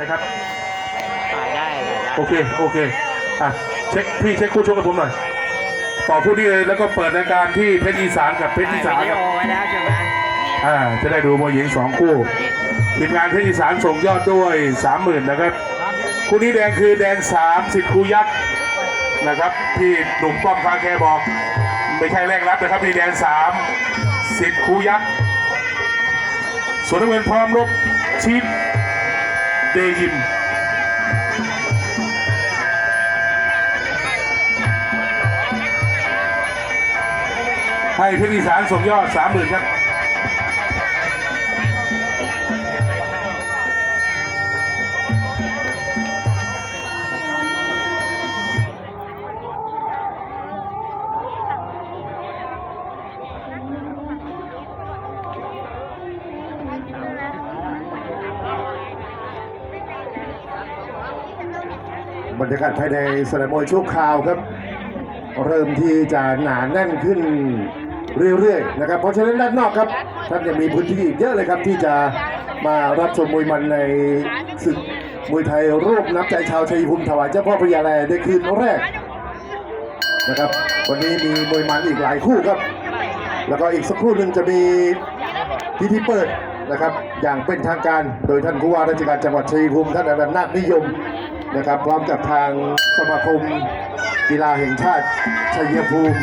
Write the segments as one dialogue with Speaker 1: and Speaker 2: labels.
Speaker 1: นะครับ
Speaker 2: อ่าได้ได้ได้
Speaker 1: โอเคโอเคอะเช็คพี่เช็คคู่ชกกับผมหน่อยต่อคู่นี้เลยแล้วก็เปิดรายการที่เพชรอีสานกับเพชรอีสาน
Speaker 2: วิดี
Speaker 1: ครับ
Speaker 2: โอไว้แล้วใช่ไหม
Speaker 1: อ่าจะได้ดูมวยหญิงสองคู่ทีมงานเพชรอีสานส่งยอดด้วยสามหมื่นนะครับคู่นี้แดงคือแดงสามสิทธิ์ครูยักษ์นะครับที่หนุ่มป้อมคาแคบอกไม่ใช่แรกรับนะครับนี่แดงสามสิทธิ์ครูยักษ์ส่วนน้ำเงินพร้อมรบชีด เดยิมให้เพชรอีสานสมยอดสามหมื่นครับ
Speaker 3: บรรยากาศภายในสนามมวยชั่วคราวครับ เริ่มที่จะหนาแน่นขึ้นเรื่อยๆนะครับ เพราะฉะนั้นด้านนอกครับท่านยังมีพื้นที่อีกเยอะเลยครับ ที่จะมารับชมมวยมันในศึกมวยไทยรูปน้ำใจชาวชัยภูมิถวายเจ้าพ่อพญาแลในคืนแรกนะครับ วันนี้มีมวยมันอีกหลายคู่ครับ แล้วก็อีกสักครู่หนึ่งจะมีพิธีเปิดนะครับ อย่างเป็นทางการโดยท่านผู้ว่าราชการจังหวัดชัยภูมิท่านอนันต์นาคนิยม นะครับพร้อมกับทางสมาคมกีฬาแห่งชาติชัยภูมิ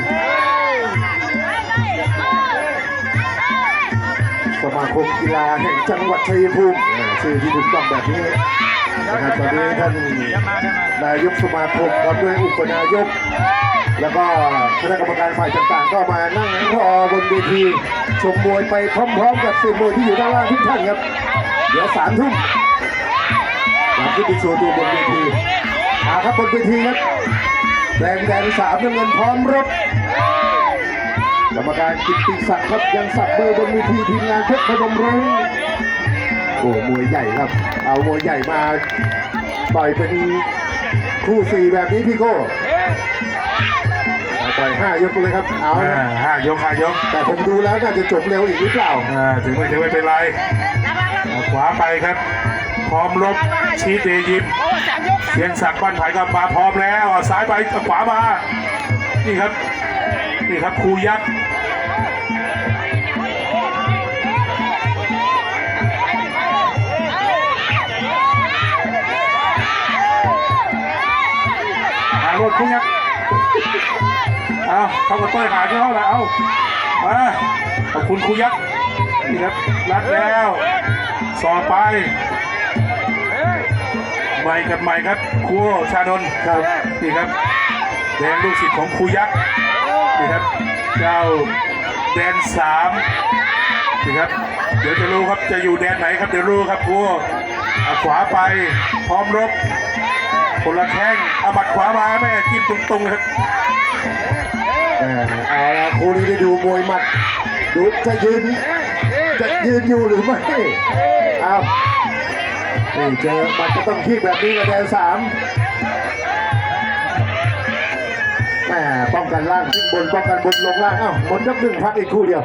Speaker 3: สมาคมกีฬาแห่งจังหวัดชัยภูมิชื่อที่ถูกต้องแบบนี้นะครับตอนนี้ท่านนายกสมาคมพร้อมด้วยอุปนายก แล้วก็คณะกรรมการฝ่ายต่างๆ ก็มานั่งรอบนเวทีชมมวยไปพร้อมๆ กับสื่อมวยที่อยู่ด้านล่างทุกท่านครับ เดี๋ยวสามทุ่มาขึ้นไปโชว์ตัวบนเวทีมาครับบนเวทีครับแดงแดงสามน้ำเงินพร้อมรบกรรมการกิตติศักดิ์ครับยังสับเบอร์บนเวทีทีมงานเพชรพนมรุ้งโอ้มวยใหญ่ครับ เอามวยใหญ่มาต่อยเป็นคู่สี่แบบนี้พี่โก้ต่อยห้ายกเลยครับ เอา
Speaker 1: อ่า
Speaker 3: นะ
Speaker 1: ห้ายกห้ายก
Speaker 3: แต่ผมดูแล้วน่าจะจบเร็วอีกหรือเปล่า
Speaker 1: อ่าถึงไม่ถึงไม่เป็นไรเอาขวาไปครับ พร้อมลบชีเตยิมเสียงสักบ้านไผ่ก็มาพร้อมแล้วเอาซ้ายไปขวามา นี่ครับ นี่ครับครูยักษ์หารถครูยักษ์เอาเขาก็ต้อยหาที่ห้องแล้วเอามาขอบคุณครูยักษ์นี่ครับรัดแล้วสอบไป ใหม่กับใหม่ครับครูชานนท์
Speaker 3: ครับ
Speaker 1: นี่ครับแดงลูกศิษย์ของครูยักษ์นี่ครับเจ้าแดนสามนี่ครับเดี๋ยวจะรู้ครับจะอยู่แดนไหนครับเดี๋ยวรู้ครับครูเอาขวาไปพร้อมรบคนละแข้งเอาบัดขวามาแม่จิ้มตรงๆเลยครับ
Speaker 3: แหมเอาละคู่นี้ได้ดูมวยหมัดดูจะยืนจะยืนอยู่หรือไม่เอา นี่เจอมันก็ต้องคีบแบบนี้กับแดนสามแหมป้องกันล่างขึ้นบนป้องกันบนลงล่าง เอ้าหมดยกหนึ่งพักอีกคู่เดียว